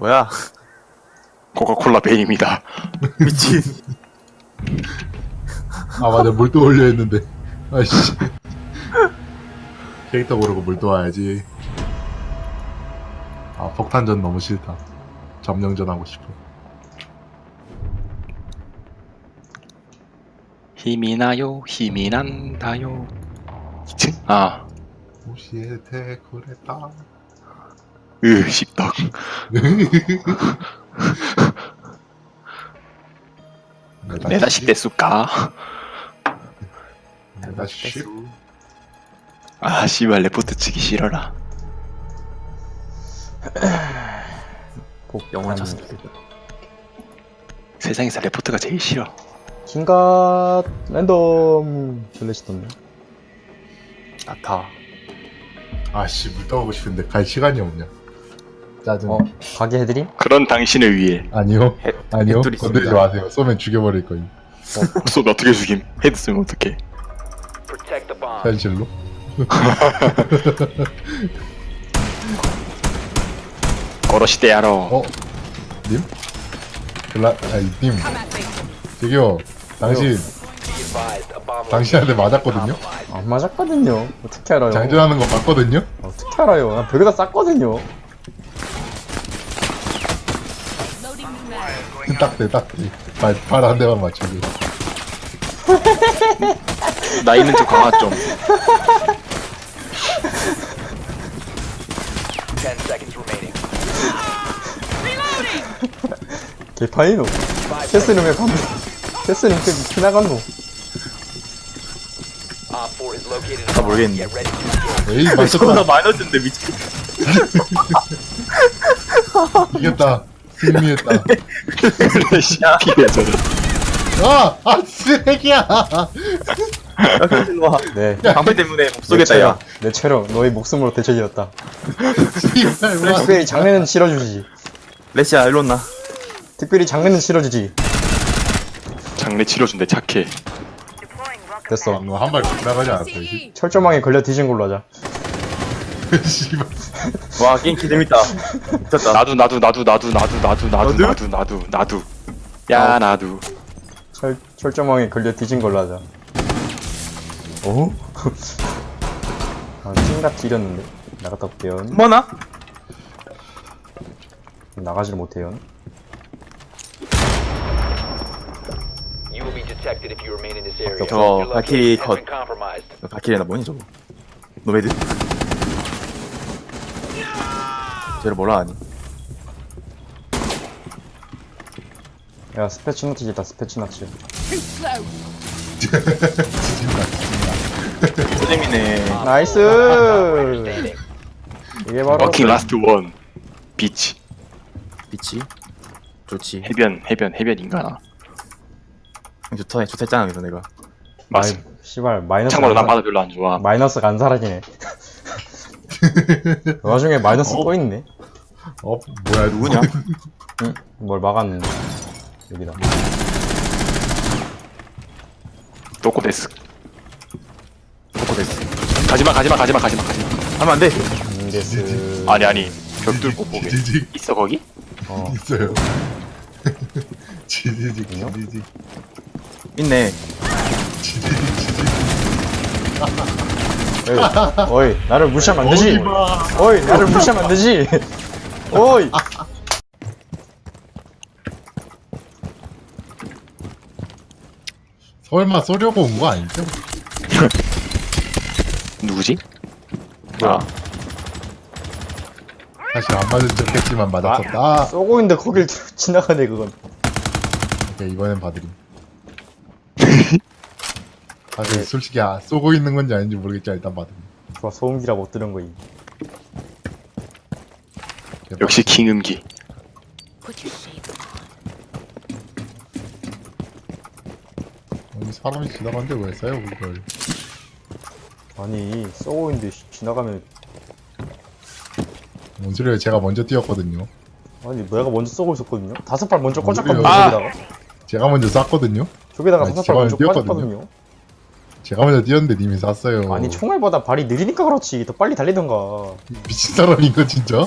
뭐야? 코카콜라 베인입니다. 미친. 아 맞아 물도 올려 했는데 아이씨 캐릭터 고르고 물도 와야지 아 폭탄전 너무 싫다 점령전 하고 싶어 힘이 나요, 힘이 난다요. 2층? 아, 무시해 대쿠레타 으, 씹덕. 내다 식대 쑥까? 내다 씨 아, 씨발, 레포트 치기 싫어라. 영원 쳤을 때. 세상에서 레포트가 제일 싫어. 킹갓 랜덤 슬래시 떴네 아타. 아씨 물 떠가고 싶은데 갈 시간이 없냐 짜증 어 가게 해드림? 그런 당신을 위해. 아니요. 해- 아니요. 있습니다. 마세요. 쏘면 죽여버릴 거임. 쏘 어떻게 죽임? 헤드 쓰면 어떡해? 현실로? 거러시대야로. 어? 님? 글라 아니 님. 저기요. 당신. 당신한테 맞았거든요? 안 맞았거든요. 어떻게 알아요? 장전하는 거 봤거든요? 어떻게 알아요? 난 벽에다 쌌거든요 딱대 딱대 발한 대만 맞추고 나 있는 쪽 강화 좀. 개파이노 캐스는 왜 반대 캐스는 왜 지나간노 다 모르겠는데. 에이 맞췄다. 마이너스인데 미친. 이겼다 승리했다 피해 저래. 아! 아 쓰레기야 야, 일로 와. 네 방패 때문에 못 쏘겠다, 내 야. 내 체력 너의 목숨으로 대체되었다 씨발 와 특별히 장례는 치러주지 레시야, 일로 온나. 특별히 장례는 치러주지 장례 치러준대 착해. 됐어 한발 나가지 않았어요 씨. 철조망에 걸려 뒤진 걸로 하자 씨발 와, 게임 개 재밌다. 미쳤다. 나도 나도 나도 나도 나도 나도 나도 너도? 나도 나도 나도. 야 나도. 철, 철조망에 걸려 뒤진 걸로 하자 어? 아 킹갓 지렸는데 나갔다 올게요 뭐나? 나가지를 못해요 You will be detected if you remain in this area. 저 Your location has 컷. been compromised. 바퀴레나 뭐니, 저거? 노매드? 쟤를 뭐라 하니? 야 스페치나치겠다 스페치나치 재밌네. 나이스. 이게 바로 워킹 라스트 원. 비치. 빛이? 좋지. 해변 해변 해변인가나. 좋다, 좋다 했잖아, 그래서 내가. 마이, 씨발 마이너스 참고로 난 안, 바다 별로 안 좋아. 마이너스가 안 사라지네 그 와중에 마이너스 어? 꺼있네 어 뭐야 누구냐? 응? 뭘 막았는데 여기다 또코 데스. 포코 됐어. 가지마 가지마 가지마 가지마 가지마. 하면 안 돼. 인데스 아니 아니 벽 뚫고 보게. 지직 있어 거기? 어 있어요 지지직 지지직 있네. 지지직 지지직 어이, 어이 나를 무시하면 안 되지. 어이 나를 무시하면 안 되지. 어이. 설마 쏘려고 온 거 아니죠? 누구지? 뭐야? 아, 사실 안 맞은 척했지만 맞았었다. 아, 쏘고 있는데 거길 지나가네 그건. 오케이 이번엔 봐드림 사실 솔직히 아, 쏘고 있는 건지 아닌지 모르겠지만 일단 봐드림 좋아 소음기라 못 들은 거임. 역시 킹음기. 아니 사람이 지나가는데 왜 써요 그걸? 아니 쏘고 있는데 씨, 지나가면 뭔 소리예요? 제가 먼저 뛰었거든요. 아니 내가 먼저 쏘고 있었거든요? 다섯 발 먼저 뭔 꽂았거든요 소리야. 저기다가? 제가 먼저 쐈거든요? 저기다가 아니, 다섯 제가 발 먼저 뛰었거든요. 꽂았거든요 제가 먼저 뛰었는데 님이 쐈어요. 아니 총알보다 발이 느리니까 그렇지. 더 빨리 달리던가. 미친 사람인가 진짜?